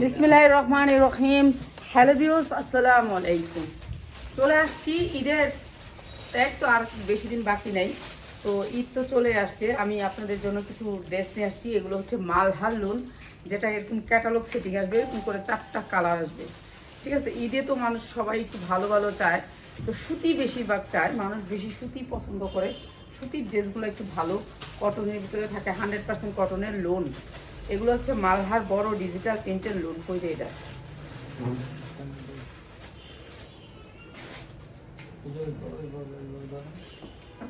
বিসমিল্লাহ রহমান রহিম। Hello views আসসালামু আলাইকুম। চলে আসছি ঈদের, এক তো আর বেশি দিন বাকি নেই, তো ঈদ তো চলে আসছে। আমি আপনাদের জন্য কিছু ড্রেস নিয়ে আসছি, এগুলো হচ্ছে মালহার লোন যেটা এরকম ক্যাটালগ সেটিং আসবে, এরকম করে চারটা কালার আসবে। ঠিক আছে, ঈদে তো মানুষ সবাই একটু ভালো ভালো চায়, তো সুতি বেশিরভাগ চায়, মানুষ বেশি সুতি পছন্দ করে। সুতির ড্রেসগুলো একটু ভালো কটনের ভিতরে থাকে হান্ড্রেড পার্সেন্ট কটনের লোন এগুলো হচ্ছে মালহার বড় ডিজিটাল প্রিন্টের লোন কইরে এটা?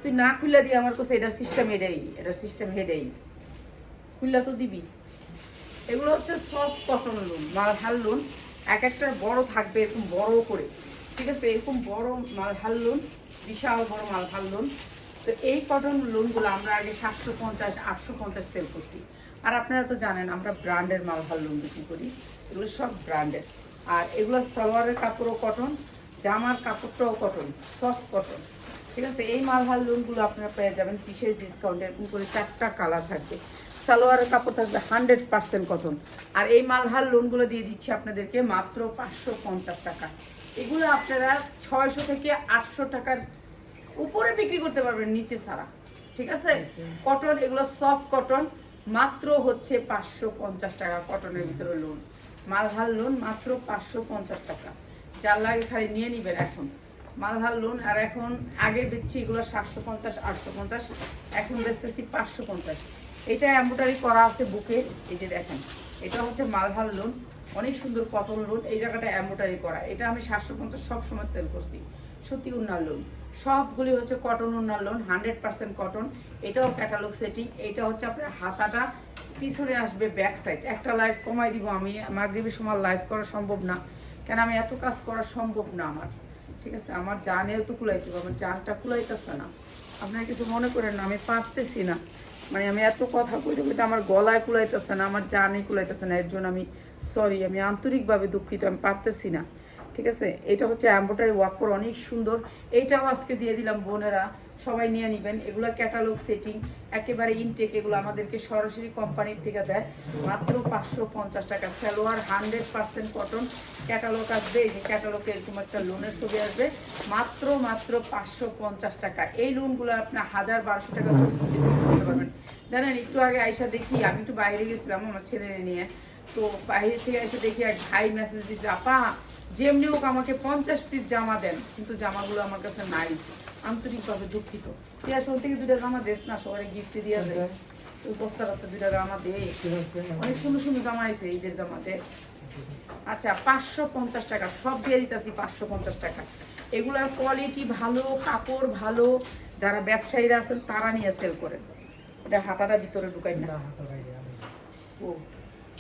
তুই না খুললে দিয়ে আমার কাছে, এটার সিস্টেম এটাই, এটার সিস্টেম হেডেই খুললা তো দিবি। এগুলো হচ্ছে soft cotton lawn Malhar lawn এক একটা বড় থাকবে এরকম বড় করে। ঠিক আছে? এরকম বড় মালহার লোন বিশাল বড় মালহার লোন তো এই কটন লোনগুলো আমরা আগে সাতশো পঞ্চাশ, আটশো পঞ্চাশ সেল করছি। আর আপনারা তো জানেন আমরা ব্র্যান্ডের মালহার লোন বিক্রি করি। এগুলো সব ব্র্যান্ডের। আর এগুলো সালোয়ারের কাপড়ও কটন জামার কাপড়টাও কটন সফট কটন। ঠিক আছে এই মালহার লোনগুলো আপনারা পেয়ে যাবেন বিশেষ ডিসকাউন্ট এরকম করে চারটা কালার থাকবে। সালোয়ারের কাপড় থাকবে হান্ড্রেড পার্সেন্ট কটন আর এই মালহার লোনগুলো দিয়ে দিচ্ছি আপনাদেরকে মাত্র পাঁচশো পঞ্চাশ টাকা। এগুলো আপনারা ছয়শো থেকে আটশো টাকার উপরে বিক্রি করতে পারবেন নিচে ছাড়া। ঠিক আছে? কটন এগুলো সফট কটন মাত্র হচ্ছে পাঁচশো পঞ্চাশ টাকা কটনের ভিতরে লোন মালহার লোন মাত্র পাঁচশো পঞ্চাশ টাকা। যার লাগে খালি নিয়ে নিবেন এখন। মালহার লোন আর এখন আগে বেচছি এগুলো সাতশো পঞ্চাশ, আটশো পঞ্চাশ, এখন বেচতেছি পাঁচশো পঞ্চাশ। এটা এম্ব্রয়ডারি করা আছে বুকে, এই যে দেখেন। এটা হচ্ছে মালহার লোন অনেক সুন্দর কটন লোন এই জায়গাটা এম্ব্রয়ডারি করা। এটা আমি সাতশো পঞ্চাশ সবসময় সেল করছি। সত্যি উন্নার লোন সবগুলি হচ্ছে কটন উন্নার লোন হান্ড্রেড পার্সেন্ট কটন। এটাও ক্যাটালগ সেটিং এটা হচ্ছে আপনার হাতাটা, পিছনে আসবে ব্যাক সাইড একটা লাইভ কমাই দিব আমি, মাগরীবের সময় লাইভ করা সম্ভব না। কেন আমি এত কাজ করা সম্ভব না আমার? ঠিক আছে, আমার জানেও তো কুলাইতে আমার জানটা কুলাইতেছে না। আপনারা কিছু মনে করেন না, আমি পারতেছি না। মানে আমি এত কথা কইতে কইতে আমার গলায় কুলাইতেছে না, আমার জানে কুলাইতেছে না, এর জন্য আমি সরি আমি আন্তরিকভাবে দুঃখিত, আমি পারতেছি না। ঠিক আছে, এটা হচ্ছে অ্যাম্বোটারি ওয়াকর অনেক সুন্দর। এইটাও আজকে দিয়ে দিলাম বোনেরা। সবাই নিয়ে নেবেন। এগুলো ক্যাটালগ সেটিং একেবারে ইনটেক এগুলো আমাদেরকে সরাসরি কোম্পানির থেকে দেয়। মাত্র পাঁচশো পঞ্চাশ টাকা। Salwar hundred percent cotton catalogue আসবে, এই যে ক্যাটালগে এরকম একটা লোনের ছবি আসবে। মাত্র মাত্র পাঁচশো পঞ্চাশ টাকা। এই লোনগুলো আপনার হাজার বারোশো টাকা করতে পারবেন। জানেন, একটু আগে আইসা দেখি, আমি একটু বাইরে গেছিলাম আমার ছেলে নিয়ে। তো বাইরে থেকে এসে দেখি, এক ভাই মেসেজ দিচ্ছে আপা, যেমনি হোক আমাকে পঞ্চাশ পিস জামা দেন। কিন্তু জামাগুলো আমার কাছে নাই। আন্তরিকভাবে দুঃখিত। পেঁয়াজ থেকে দুটা জামা দেশ না সবাই গিফট দিয়ে দেয়। ওই বস্তা রাস্তা দুটা জামা দেয়। অনেক সুন্দর সুন্দর জামা আছে ঈদের জামাতে। আচ্ছা পাঁচশো পঞ্চাশ টাকা সব দিয়ে দিতেছি পাঁচশো পঞ্চাশ টাকা। এগুলার কোয়ালিটি ভালো কাপড় ভালো। যারা ব্যবসায়ীরা আছেন তারা নিয়ে সেল করেন। এটা হাতাটা ভিতরে ঢুকাই না। ও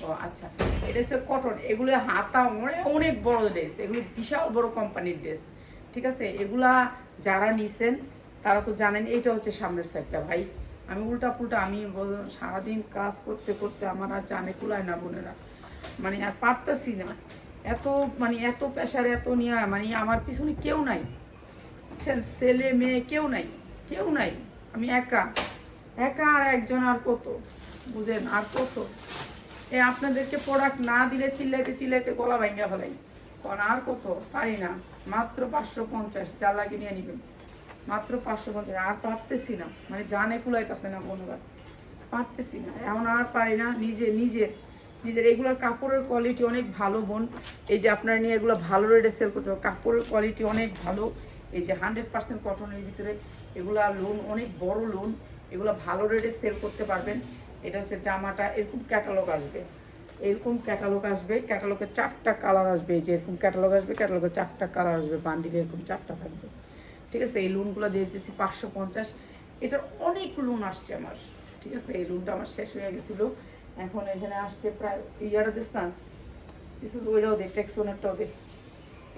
ও আচ্ছা। এটা হচ্ছে কটন এগুলো হাতা অনেক অনেক বড় ড্রেস এগুলো বিশাল বড় কোম্পানির ড্রেস ঠিক আছে? এগুলা যারা নিছেন, তারা তো জানেন এইটা হচ্ছে সামনের সাইডটা ভাই। আমি উল্টা পুল্টা আমি সারাদিন কাজ করতে করতে আমার আর জানে কুলায় না বোনেরা। মানে আর পারতেছি না। এত মানে এত প্রেশার এত নিয়ে মানে আমার পিছনে কেউ নাই। বুঝছেন? ছেলে, মেয়ে কেউ নাই কেউ নাই। আমি একা। একা আর একজন আর কত? বুঝেন? আর কত? এ আপনাদেরকে প্রোডাক্ট না দিলে চিল্লাইতে চিল্লাইতে গলা ভাঙ্গা ফেলাই কারণ আর কত? পারি না? মাত্র পাঁচশো পঞ্চাশ, যা লাগে নিয়ে নেবেন। মাত্র পাঁচশো পঞ্চাশ, আর পারতেছি না। মানে জানে কুলাইতেছে না বন্ধুরা। পারতেছি না। এখন আর পারি না, নিজে নিজের নিজের এগুলোর কাপড়ের কোয়ালিটি অনেক ভালো বোন। এই যে আপনারা নিয়ে এগুলো ভালো রেটে সেল করতে হবে। কাপড়ের কোয়ালিটি অনেক ভালো। এই যে হান্ড্রেড পার্সেন্ট কটনের ভিতরে এগুলা লোন অনেক বড় লোন এগুলো ভালো রেটে সেল করতে পারবেন। এটা হচ্ছে জামাটা, এরকম ক্যাটালগ আসবে। এরকম ক্যাটালগ আসবে ক্যাটালগের চারটা কালার আসবে যে এরকম ক্যাটালগ আসবে ক্যাটালগের চারটা কালার আসবে বান্ডিল এরকম চারটা থাকবে। ঠিক আছে? এই লোনগুলো দিয়ে দিতেছি পাঁচশো পঞ্চাশ। এটার অনেক লোন আসছে আমার। ঠিক আছে? এই লোনটা আমার শেষ হয়ে গেছিল। এখন এখানে আসছে প্রায় ইয়ারা দিস না? কিছু ওইটাও দে টেক্সোনেরটাও দে।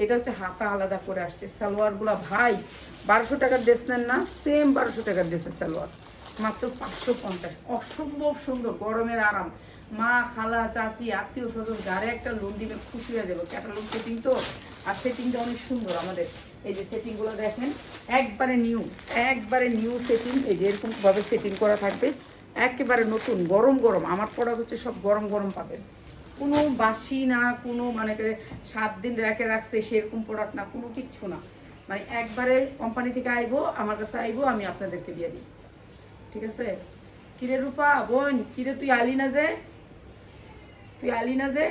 এটা হচ্ছে হাতা আলাদা করে আসছে। সালোয়ারগুলো ভাই, বারোশো টাকার ড্রেস নেন না সেম বারোশো টাকার ড্রেসের সালোয়ার। মাত্র পাঁচশো পঞ্চাশ। অসম্ভব সুন্দর, গরমের আরাম। মা, খালা, চাচি, আত্মীয় স্বজন যারে একটা লোন দিবে খুশি হয়ে যাবে। ক্যাটালগ সেটিং তো, আর সেটিংটা অনেক সুন্দর আমাদের। এই যে সেটিংগুলো দেখেন, একবারে নিউ একবারে নিউ সেটিং এই যে এরকমভাবে সেটিং করা থাকবে। একেবারে নতুন, গরম গরম। আমার প্রোডাক্ট হচ্ছে সব গরম গরম পাবেন। কোনো বাসি না, কোনো মানে সাত দিন রেখে রাখছে সেরকম প্রোডাক্ট না, কোনো কিচ্ছু না। মানে একবারে কোম্পানি থেকে আইবো, আমার কাছে আইবো, আমি আপনাদেরকে দিয়ে দিই। ঠিক আছে? কিরে রূপা, বোন, কিরে তুই আলি না যে? তুই আলি না যে?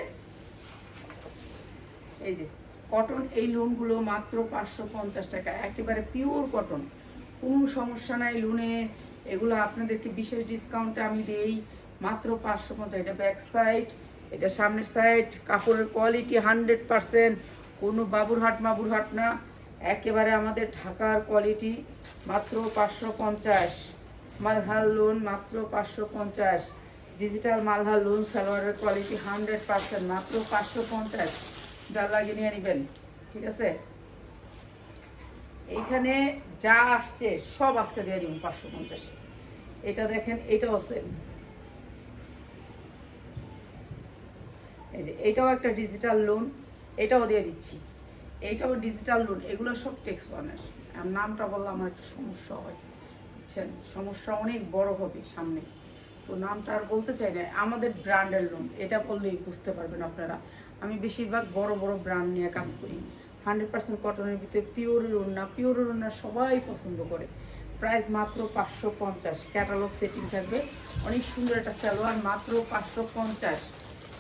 এই যে কটন এই লোনগুলো মাত্র পাঁচশো পঞ্চাশ টাকা, একেবারে পিওর কটন কোনো সমস্যা নাই লোনে এগুলো আপনাদেরকে বিশেষ ডিসকাউন্টে আমি দেই, মাত্র পাঁচশো পঞ্চাশ। এটা ব্যাক সাইড এটা সামনের সাইড কাপড়ের কোয়ালিটি হান্ড্রেড পারসেন্ট কোনো বাবুরহাট মাবুরহাট না, একেবারে আমাদের ঢাকার কোয়ালিটি মাত্র পাঁচশো পঞ্চাশ। মালহার লোন মাত্র পাঁচশো পঞ্চাশ। ডিজিটাল মালহার লোন সালোয়ারের কোয়ালিটি হান্ড্রেড পার্সেন্ট মাত্র পাঁচশো পঞ্চাশ। যা লাগিয়ে নিয়ে নেবেন, ঠিক আছে? এইখানে যা আসছে, সব আজকে দিয়ে দিব পাঁচশো পঞ্চাশ। এটা দেখেন, এটাও সেম এই যে, এটাও একটা ডিজিটাল লোন এটাও দিয়ে দিচ্ছি। এইটাও ডিজিটাল লোন এগুলো সব টেক্স ওয়ানের নামটা বললে আমার একটু সমস্যা হয়, বুঝছেন? সমস্যা অনেক বড় হবে সামনে। তো নামটা আর বলতে চাই না, আমাদের ব্র্যান্ডের রুম এটা বললেই বুঝতে পারবেন আপনারা। আমি বেশিরভাগ বড় বড় ব্র্যান্ড নিয়ে কাজ করি। হান্ড্রেড পার্সেন্ট কটনের ভিতরে পিওর লোন না পিওর লোন না সবাই পছন্দ করে। প্রাইস মাত্র পাঁচশো পঞ্চাশ ক্যাটালগ সেটিং থাকবে। অনেক সুন্দর একটা সালোয়ার, মাত্র পাঁচশো পঞ্চাশ।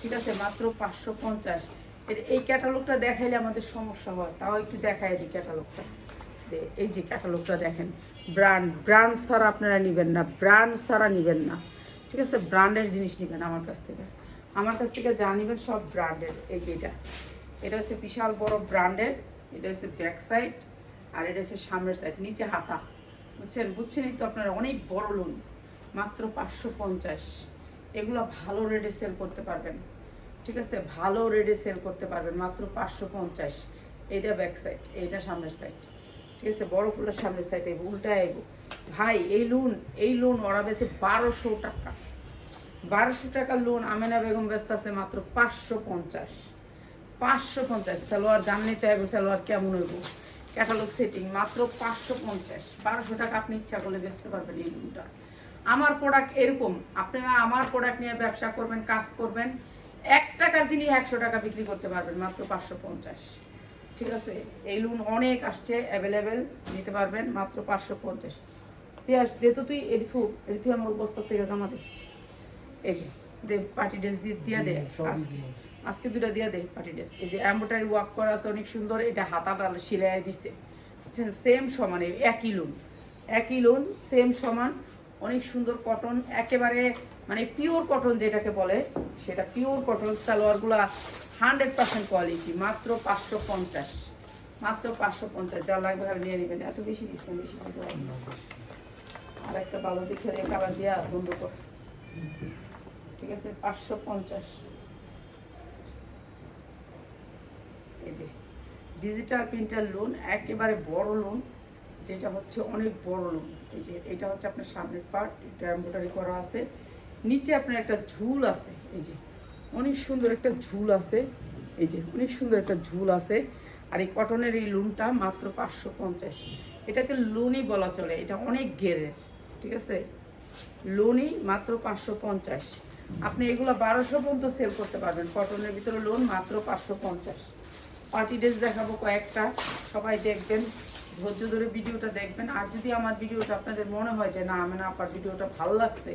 ঠিক আছে, মাত্র পাঁচশো পঞ্চাশ। এর- এই ক্যাটালগটা দেখাইলে আমাদের সমস্যা হয়, তাও একটু দেখাই দিই ক্যাটালগটা এই যে ক্যাটালগটা দেখেন ব্র্যান্ড ব্র্যান্ড ছাড়া আপনারা নেবেন না ব্র্যান্ড ছাড়া নেবেন না। ঠিক আছে ব্র্যান্ডের জিনিস নেবেন আমার কাছ থেকে। আমার কাছ থেকে যা নেবেন সব ব্র্যান্ডের এই যে এটা। এটা হচ্ছে বিশাল বড় ব্র্যান্ডের এটা হচ্ছে ব্যাক সাইড আর এটা হচ্ছে সামনের সাইড নিচে হাতা। বুঝছেন? বুঝছেনই তো আপনারা অনেক বড় লোন মাত্র পাঁচশো পঞ্চাশ। এগুলো ভালো রেটে সেল করতে পারবেন। ঠিক আছে? ভালো রেটে সেল করতে পারবেন, মাত্র পাঁচশো পঞ্চাশ। এইটা ব্যাক সাইড এইটা সামনের সাইড ঠিক আছে, বড় ফুলের সামনের সাইড আইব উল্টা আইব ভাই, এই লোন এই লোন ওরা বেছে বারোশো টাকা। বারোশো টাকা লোন আমেনা বেগম ব্যস্ত আছে মাত্র পাঁচশো পঞ্চাশ। পাঁচশো পঞ্চাশ, সালোয়ার জাননি তো এগো সালোয়ার কেমন হইব? ক্যাটালগ সেটিং মাত্র পাঁচশো পঞ্চাশ। বারোশো টাকা আপনি ইচ্ছা করলে বেচতে পারবেন এই লোনটা আমার প্রোডাক্ট এরকম, আপনারা আমার প্রোডাক্ট নিয়ে ব্যবসা করবেন, কাজ করবেন, এক টাকার জিনিস একশো টাকা বিক্রি করতে পারবেন, মাত্র পাঁচশো পঞ্চাশ। ঠিক আছে এই লোন অনেক আসছে অ্যাভেলেবেল নিতে পারবেন মাত্র পাঁচশো পঞ্চাশ। পিয়াস দে তো তুই এটি থু এটি তুই আমার বস্তার থেকে জামা দে। এই যে দে পার্টি ড্রেস দিয়ে দিয়ে দে আজকে। আজকে দুটা দিয়ে দে পার্টি ড্রেস। এই যে এম্ব্রয়ডারি ওয়ার্ক করা আছে অনেক সুন্দর এটা হাতাটা সিলাই দিছে। বুঝছেন? সেম সমান একই লোন। একই লোন সেম সমান অনেক সুন্দর কটন একেবারে মানে পিওর কটন যেটাকে বলে সেটা পিওর কটন সালোয়ারগুলা হান্ড্রেড পার্সেন্ট কোয়ালিটি, মাত্র পাঁচশো পঞ্চাশ। মাত্র পাঁচশো পঞ্চাশ, যা লাগবে আর নিয়ে নেবেন। এত বেশি দিস না বেশি হবে আর একটা ভালো দেখে কালার দিয়া বন্ধ কর। ঠিক আছে? পাঁচশো পঞ্চাশ। এই যে ডিজিটাল প্রিন্টার লোন একেবারে বড় লোন যেটা হচ্ছে অনেক বড় লোন এই যে, এটা হচ্ছে আপনার সামনের পার্ট এটা এম্ব্রয়ডারি করা আছে। নিচে আপনার একটা ঝুল আছে। এই যে অনেক সুন্দর একটা ঝুল আছে। এই যে, অনেক সুন্দর একটা ঝুল আছে। আর এই কটনের এই লোনটা মাত্র পাঁচশো পঞ্চাশ। এটাকে লোনই বলা চলে, এটা অনেক গেরের, ঠিক আছে? লোনই মাত্র পাঁচশো পঞ্চাশ। আপনি এগুলো বারোশো পর্যন্ত সেল করতে পারবেন। কটনের ভিতরে লোন মাত্র পাঁচশো পঞ্চাশ। পার্টি ড্রেস দেখাবো কয়েকটা, সবাই দেখবেন, ধৈর্য ধরে ভিডিওটা দেখবেন। আর যদি আমার ভিডিওটা আপনাদের মনে হয় যে না, আমার আপার ভিডিওটা ভালো লাগছে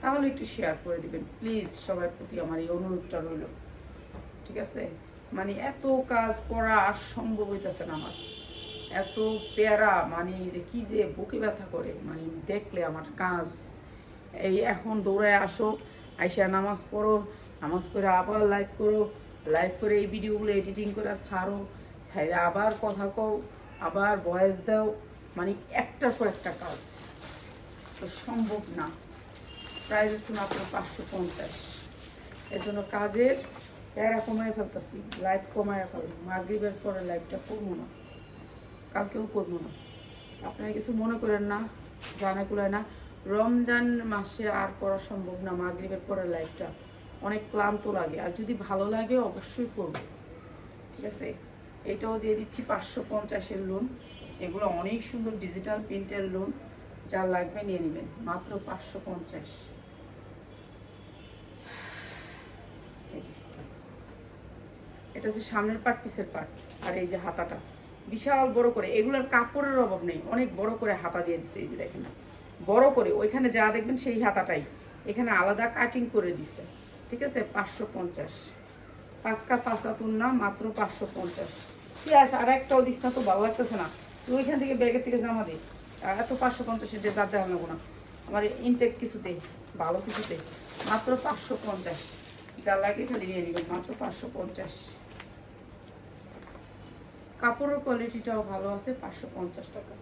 তাহলে একটু শেয়ার করে দিবেন। প্লিজ সবার প্রতি আমার এই অনুরোধটা রইল। ঠিক আছে? মানে এত কাজ করা আর সম্ভব হইতেছে না আমার। এত পেয়ারা মানে যে কি যে বুকে ব্যথা করে মানে দেখলে আমার কাজ। এই এখন দৌড়ায় আসো, আইসা নামাজ পড়ো, নামাজ পড়ে আবার লাইভ করো লাইভ করে এই ভিডিওগুলো এডিটিং করে ছাড়ো ছাইরে আবার কথা কও, আবার ভয়েস দাও। মানে একটার পর একটা কাজ। তো সম্ভব না। প্রাইস হচ্ছে মাত্র পাঁচশো পঞ্চাশ। এর জন্য কাজের প্যারা কমায় ফেলতেছি লাইভ কমায় ফেলব। মাগরিবের পরে লাইভটা করব না, কালকেও করব না। আপনারা কিছু মনে করেন না, জানা কুলায় না, রমজান মাসে আর করা সম্ভব না, মাগরিবের পরে লাইভটা অনেক ক্লান্ত লাগে। আর যদি ভালো লাগে, অবশ্যই করব। ঠিক আছে? এটাও দিয়ে দিচ্ছি পাঁচশো পঞ্চাশের লোন এগুলো অনেক সুন্দর ডিজিটাল প্রিন্টের লোন যা লাগবে নিয়ে নেবেন। মাত্র পাঁচশো পঞ্চাশ এই যে, এটা হচ্ছে সামনের পাট পিসের পাট আর এই যে হাতাটা। বিশাল বড় করে, এগুলোর কাপড়ের অভাব নেই। অনেক বড় করে হাতা দিয়ে দিচ্ছে এই যে দেখেন। বড় করে, ওইখানে যা দেখবেন সেই হাতাটাই। এখানে আলাদা কাটিং করে দিছে, ঠিক আছে? পাঁচশো পঞ্চাশ। পাক্কা পাঁচাতুন না, মাত্র পাঁচশো পঞ্চাশ। আছে আর একটাও দিস না তো, ভালো লাগতেছে না। তুই ওইখান থেকে ব্যাগের থেকে জামা দে। এত পাঁচশো পঞ্চাশের ড্রেস আর দেখানো না। আমার ইনটেক কিছুতে, ভালো কিছুতে। মাত্র পাঁচশো পঞ্চাশ। যা লাগে খালি নিয়ে নেবেন, মাত্র পাঁচশো পঞ্চাশ। কাপড়ের কোয়ালিটিটাও ভালো আছে, পাঁচশো পঞ্চাশ টাকা।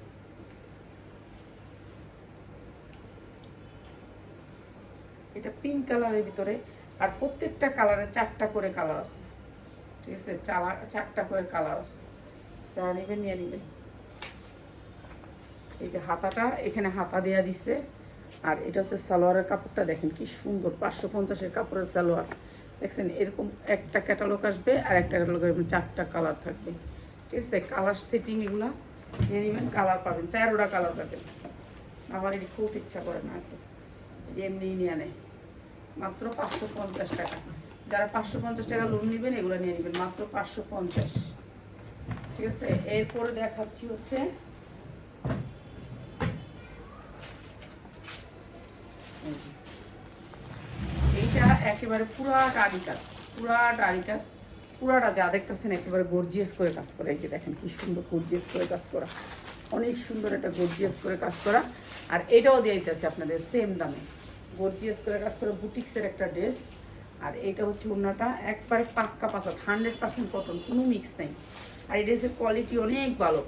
এটা পিঙ্ক কালারের ভিতরে, আর প্রত্যেকটা কালারে চারটা করে কালার আছে। ঠিক আছে, চালা, চারটা করে কালার আছে। যারা নেবেন, নিয়ে নেবেন। এই যে হাতাটা, এখানে হাতা দেয়া দিছে। আর এটা হচ্ছে সালোয়ারের কাপড়টা, দেখেন কি সুন্দর, পাঁচশো পঞ্চাশের কাপড়ের সালোয়ার। দেখছেন, এরকম একটা ক্যাটালগ আসবে, আর একটা ক্যাটালগ চারটা কালার থাকবে। ঠিক আছে কালার সেটিং এগুলো। নিয়ে নেবেন কালার পাবেন, চারোটা কালার পাবেন। আমার এটি খুব ইচ্ছা করে না এত। এমনি নিয়ে নেয়। মাত্র পাঁচশো পঞ্চাশ টাকা। যারা পাঁচশো পঞ্চাশ টাকা লোন নেবেন, এগুলো নিয়ে নেবেন। মাত্র পাঁচশো পঞ্চাশ। ঠিক আছে? এরপরে দেখাচ্ছি হচ্ছে এইটা একেবারে পুরাটা আড়ি কাজ পুরাটা আড়ি কাজ পুরাটা যা দেখতেছেন একেবারে গর্জিয়াস করে কাজ করা। এই যে দেখেন কি সুন্দর গর্জিয়াস করে কাজ করা। অনেক সুন্দর একটা গর্জিয়াস করে কাজ করা। আর এটাও দিয়ে দিতেছে আপনাদের সেম দামে। গর্জিয়াস করে কাজ করা বুটিক্সের একটা ড্রেস আর এটা হচ্ছে ওড়নাটা একবারে পাক্কা পাঁচা হান্ড্রেড পার্সেন্ট কটন কোনো মিক্স নেই। আর এই ড্রেসের কোয়ালিটি অনেক ভালো।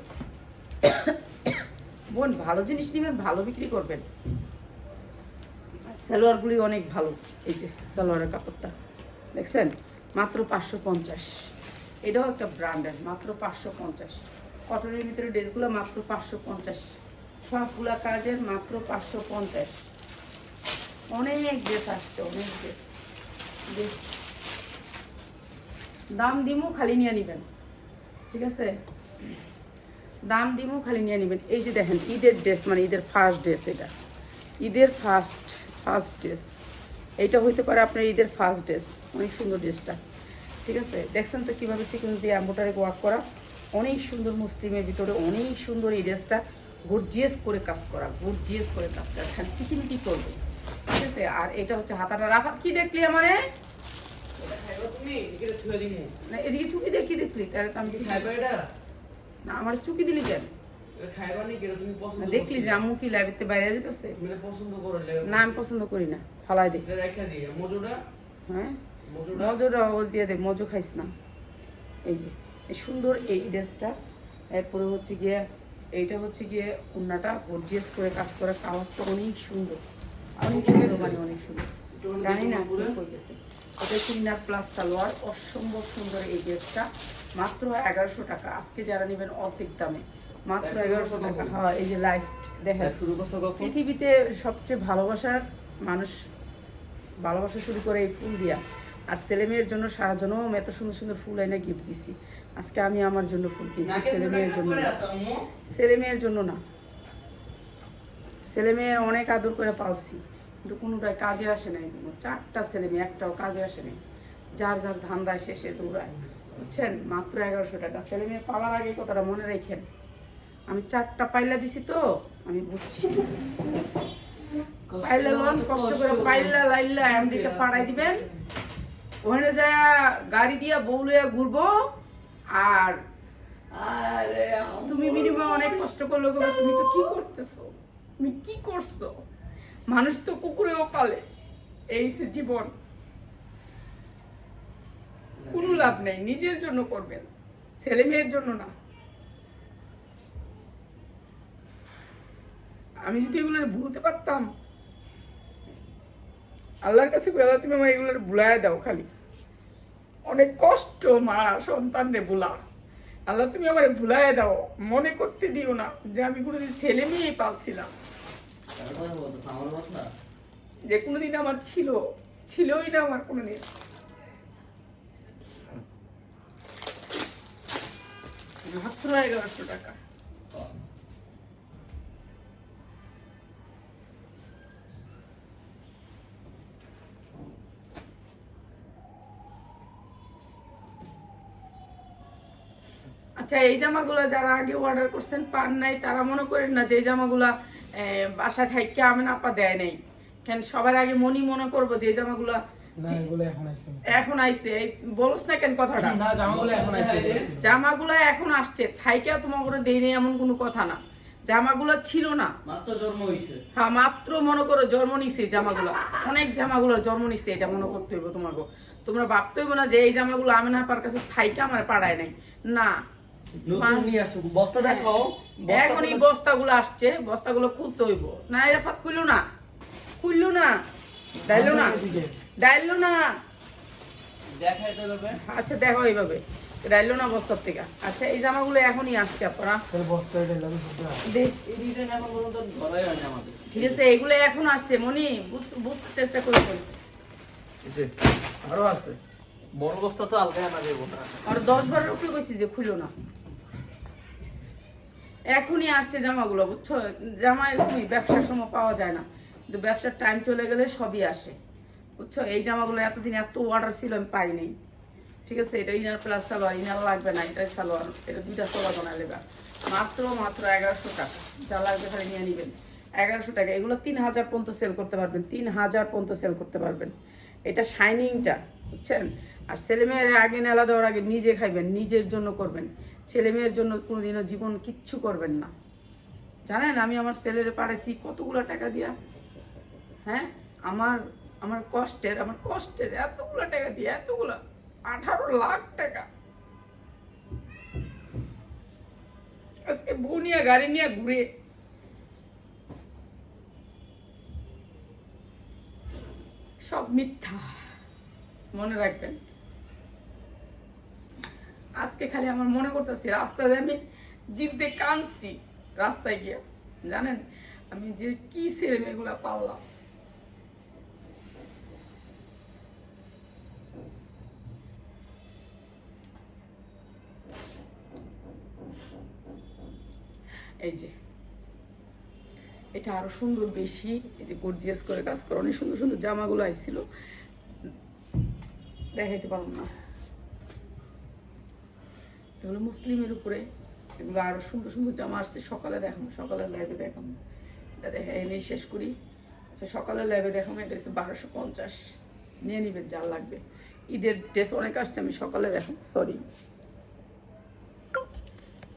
বোন, ভালো জিনিস নেবেন, ভালো বিক্রি করবেন। সালোয়ারগুলি অনেক ভালো। এই যে সালোয়ারের কাপড়টা। দেখছেন? মাত্র পাঁচশো পঞ্চাশ। এটাও একটা ব্র্যান্ডের মাত্র পাঁচশো পঞ্চাশ। কটনের ভিতরে ড্রেসগুলো মাত্র পাঁচশো পঞ্চাশ। সবগুলা কাজের মাত্র পাঁচশো পঞ্চাশ। অনেক ড্রেস আসছে, অনেক ড্রেস ড্রেস দাম দিমু, খালি নিয়ে নেবেন। ঠিক আছে? দাম দিমু, খালি নিয়ে নেবেন। এই যে দেখেন, ঈদের ড্রেস মানে ঈদের ফার্স্ট ড্রেস এটা। ঈদের ফার্স্ট ফার্স্ট ড্রেস এইটা হইতে পারে আপনার ঈদের ফার্স্ট ড্রেস অনেক সুন্দর ড্রেসটা ঠিক আছে? দেখছেন তো কীভাবে সিকুয়েন্স দিয়ে অ্যাম্বোটারে ওয়ার্ক করা? অনেক সুন্দর মুসলিমের ভিতরে অনেক সুন্দর এই ড্রেসটা গর্জিয়াস করে কাজ করা গর্জিয়াস করে কাজ করা। খালি চিকিমিকি করবে? ঠিক আছে? আর এটা হচ্ছে হাতাটা রাফাত কি দেখলি আমারে? না এদিকে চুকি দিয়ে কি দেখলি? তাহলে আমি না আমার চুকি দিলি কেন? দেখলি যে আম্মু কি লাইব্রেরিতে বাইরে যেতেছে? না আমি পছন্দ করি না। ফালাই দিই। হ্যাঁ? মজোটা ওর দিয়ে দে মজো খাইস না। এই যে এই সুন্দর এই ড্রেসটা। এরপরে হচ্ছে গিয়ে এইটা হচ্ছে গিয়ে উন্নাটা গর্জিয়াস করে কাজ করা কালারটা অনেক সুন্দর। অনেক সুন্দর মানে অনেক সুন্দর। জানি না করতেছে। এটা চিনার প্লাস সালোয়ার অসম্ভব সুন্দর এই ড্রেসটা। মাত্র এগারোশো টাকা। আজকে যারা নেবেন অর্ধেক দামে। মাত্র এগারোশো টাকা। হ্যাঁ এই যে লাইফ দেখেন শুরু করছ পৃথিবীতে সবচেয়ে ভালোবাসার মানুষ ভালোবাসা শুরু করে এই ফুল দিয়া। আর ছেলে মেয়ের জন্য সারা জন্ম এত সুন্দর সুন্দর ফুল এনে গিফট দিছি। আজকে আমি আমার জন্য ফুল কিনছি ছেলে মেয়ের জন্য না। ছেলে মেয়ের জন্য না। ছেলে মেয়ের অনেক আদর করে পালছি কিন্তু কোনোটাই কাজে আসে নাই। কোনো চারটা ছেলে মেয়ে একটাও কাজে আসে নাই। যার যার ধান্দায় শেষে দৌড়ায়। বুঝছেন? মাত্র এগারোশো টাকা। ছেলে মেয়ে পালার আগে কথাটা মনে রেখেন। আমি চারটা পাইলা দিছি তো আমি বুঝছি। পাইলা কষ্ট করে পাইলা লাইলা এমডিকে পাড়াই দিবেন। ওখানে যায় গাড়ি দিয়া বউ লইয়া ঘুরবো আর আরে তুমি মিনিমাম অনেক কষ্ট করল গো, তুমি তো কি করতেছো? তুমি কি করছ? মানুষ তো কুকুরেও পালে এই সে জীবন। কোনো লাভ নেই নিজের জন্য করবেন ছেলে মেয়ের জন্য না। আমি যদি এগুলো ভুলতে পারতাম আল্লাহর কাছে বলা তুমি আমার এগুলো ভুলায় দাও খালি। অনেক কষ্ট মা, সন্তানরে ভুলা আল্লাহ, তুমি আমার ভুলায় দাও। মনে করতে দিও না যে আমি কোনোদিন ছেলে মেয়েই পালছিলাম। যে কোনোদিন আমার ছিল, ছিলই না আমার কোনোদিন। মাত্র এগারোশো টাকা। আচ্ছা এই জামাগুলো যারা আগে অর্ডার করছেন পান নাই তারা মনে করেন না যে এই জামাগুলা বাসায় থাইকে আমি আপা দেয় নাই। কেন সবার আগে মনি মনে করব যে এই জামাগুলো এখন আসছে আইছে। এই বলছ না কেন কথাটা? না জামাগুলো এখন আসছে জামাগুলো এখন আসছে। থাইকা তোমার করে দেই নাই এমন কোনো কথা না। জামাগুলো ছিল না। মাত্র জন্ম হয়েছে হ্যাঁ মাত্র মনে করো জন্ম নিছে এই জামাগুলো। অনেক জামাগুলো জন্ম নিছে এটা মনে করতে হইব তোমাকে। তোমরা ভাবতে হইব না যে এই জামাগুলো আমি না পার কাছে থাইকা আমার পাড়ায় নাই। না নতুন নিয়ে আসছো। বস্তা দেখো এখন এই বস্তাগুলো আসছে। বস্তাগুলো খুলতে হইব। না এরা ফাত খুললো না। খুললো না। ডাইলো না। ডাইলো না। দেখাই তো হবে আচ্ছা দেখো এইভাবে। ডাইলো না বস্তার থেকে। আচ্ছা এই জামাগুলো এখনই আসছে আপনারা। তাহলে বস্তা এটা লাগে সবটা দেখ এই ডিজাইন এখন পর্যন্ত ধরাই হয়নি আমাদের। ঠিক আছে এগুলো এখন আসছে। মনি বুঝ- বুঝতে চেষ্টা করবেন আরও আছে। বড় বস্তা তো আলগা আনা যাব না। আর দশ বারের উপরে কইছি যে খুলো না। এখনই আসছে জামাগুলো, বুঝছ? জামা এখনই ব্যবসার সময় পাওয়া যায় না। কিন্তু ব্যবসার টাইম চলে গেলে সবই আসে। বুঝছ? এই জামাগুলো এতদিন এত অর্ডার ছিল, আমি পাইনি। ঠিক আছে? এটা ইনার প্লাস সালোয়ার ইনার লাগবে না, এটাই সালোয়ার। এটা দুইটা সালোয়ার নেবা মাত্র মাত্র এগারোশো টাকা। যা লাগবে খালি নিয়ে নিবেন। এগারোশো টাকা। এগুলো তিন হাজার পর্যন্ত সেল করতে পারবেন। তিন হাজার পর্যন্ত সেল করতে পারবেন। এটা শাইনিংটা বুঝছেন? আর ছেলেমেয়ের আগে নেলা দেওয়ার আগে নিজে খাইবেন, নিজের জন্য করবেন। ছেলেমেয়ের জন্য কোনোদিনও জীবন কিচ্ছু করবেন না। জানেন, আমি আমার ছেলেরে পারেছি কতগুলো টাকা দিয়া হ্যাঁ? আমার আমার কষ্টের আমার কষ্টের এতগুলো টাকা দিয়ে, এতগুলো, আঠারো লাখ টাকা। আজকে বউ নিয়ে, গাড়ি নিয়ে ঘুরে। সব মিথ্যা। মনে রাখবেন। আজকে খালি আমার মনে করতেছি, রাস্তায় আমি জিততে কাঁদছি, রাস্তায় গিয়ে। জানেন, আমি যে কি ছেলে মেয়েগুলা পারলাম। এই যে, এটা আরও সুন্দর বেশি, এই যে গর্জিয়াস করে কাজ করে, অনেক সুন্দর সুন্দর জামাগুলো আইছিল। দেখাইতে পারলাম না। এগুলো মুসলিমের উপরে এগুলো আরও সুন্দর সুন্দর জামা আসছে, সকালে দেখাবো, সকালের লাইভে দেখাবো। এটা দেখে এনেই শেষ করি। আচ্ছা সকালের লাইভে দেখাবো, এটা হচ্ছে বারোশো পঞ্চাশ। নিয়ে নিবেন, যা লাগবে। ঈদের ড্রেস অনেক আসছে, আমি সকালে দেখাবো সরি